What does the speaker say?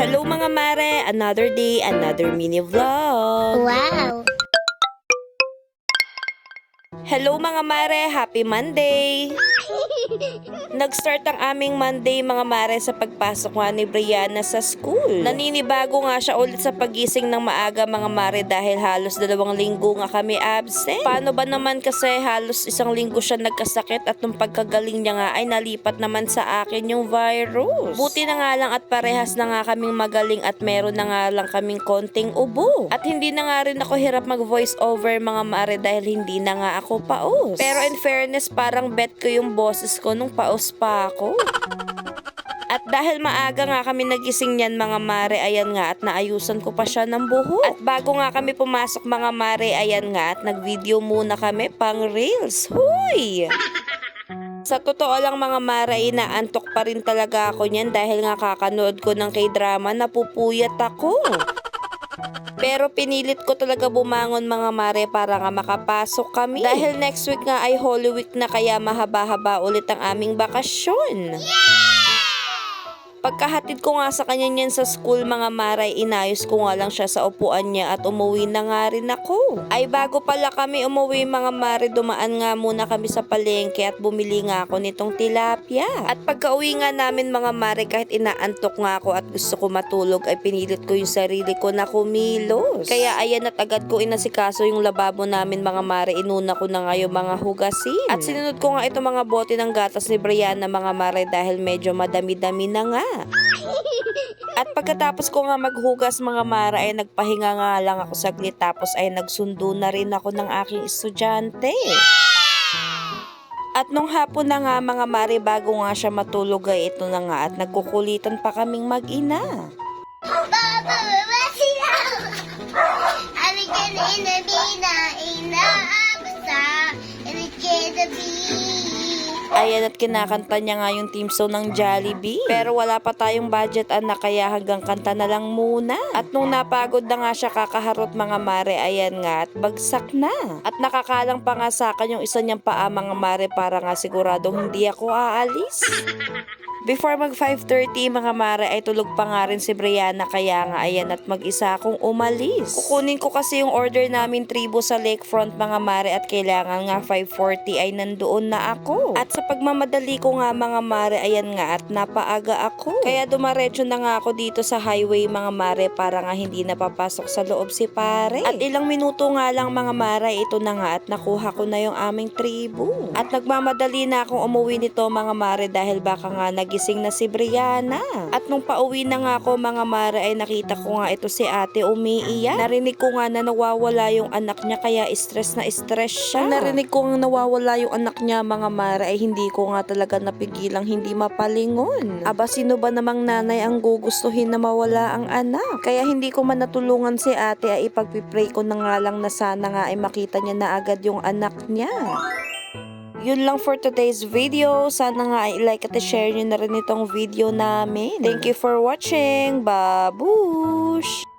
Hello mga mare! Another day, another mini vlog! Wow! Hello mga mare! Happy Monday! Nag-start ang aming Monday mga mare sa pagpasok nga ni Brianna sa school. Naninibago nga siya ulit sa pagising ng maaga mga mare dahil halos dalawang linggo nga kami absent. Paano ba naman kasi halos isang linggo siya nagkasakit at nung pagkagaling niya nga ay nalipat naman sa akin yung virus. Buti na nga lang at parehas na nga kaming magaling at meron na nga lang kaming konting ubo. At hindi na nga rin ako hirap mag voice over mga mare dahil hindi na nga ako paos. Pero in fairness parang bet ko yung boses ko nung paos pa ako. At dahil maaga nga kami nagising niyan mga mare, ayan nga at naayusan ko pa siya ng buhok. At bago nga kami pumasok mga mare, ayan nga at nagvideo muna kami pang reels. Huy! Sa totoo lang mga mara, inaantok pa rin talaga ako niyan dahil nga kakanood ko ng k-drama, napupuyat ako. Pero pinilit ko talaga bumangon mga mare para nga makapasok kami. Dahil next week nga ay Holy Week na kaya mahaba-haba ulit ang aming bakasyon. Pagkahatid ko nga sa kanya niyan sa school mga maray, inayos ko nga lang siya sa upuan niya at umuwi na nga rin ako. Ay bago pala kami umuwi mga mare, dumaan nga muna kami sa palengke at bumili nga ako nitong tilapia. At pagka-uwi nga namin mga mare, kahit inaantok nga ako at gusto ko matulog, ay pinilit ko yung sarili ko na kumilos. Kaya ayan at agad ko inasikaso yung lababo namin mga mare, inuna ko na nga mga hugasin. At sinunod ko nga itong mga bote ng gatas ni Brianna mga mare dahil medyo madami-dami na nga. At pagkatapos ko nga maghugas mga mara ay nagpahinga nga lang ako saglit tapos ay nagsundo na rin ako ng aking estudyante. At nung hapon na nga mga mare bago nga siya matulog ay ito na nga at nagkukulitan pa kaming mag-ina. Baba, baba sila! Alikan ina bina, ina abasa, alikan na bi. Ayan at kinakanta niya nga yung team song ng Jollibee. Pero wala pa tayong budget anak kaya hanggang kanta na lang muna. At nung napagod na nga siya kakaharot mga mare, ayan nga at bagsak na. At nakakalang pa nga sa akin yung isa niyang paa mga mare para nga siguradong hindi ako aalis. Before mag 5.30 mga mare ay tulog pa nga rin si Brianna kaya nga ayan at mag-isa akong umalis. Kukunin ko kasi yung order namin tribo sa lakefront mga mare at kailangan nga 5.40 ay nandoon na ako. At sa pagmamadali ko nga mga mare ayan nga at napaaga ako. Kaya dumaretso na nga ako dito sa highway mga mare para nga hindi napapasok sa loob si pare. At ilang minuto nga lang mga mare ito na nga at nakuha ko na yung aming tribo. At nagmamadali na akong umuwi nito mga mare dahil baka nga nagising na si Brianna. At nung pauwi na nga ako mga mare ay nakita ko nga ito si ate umiiyak. Narinig ko nga na nawawala yung anak niya kaya stress na stress siya. Nung narinig ko nga nawawala yung anak niya mga mare ay hindi ko nga talaga napigilang hindi mapalingon. Aba sino ba namang nanay ang gugustuhin na mawala ang anak? Kaya hindi ko man natulungan si ate ay ipagpipray ko na nga lang na sana nga ay makita niya na agad yung anak niya. Yun lang for today's video. Sana nga i-like at i-share nyo na rin itong video namin. Thank you for watching. Babush!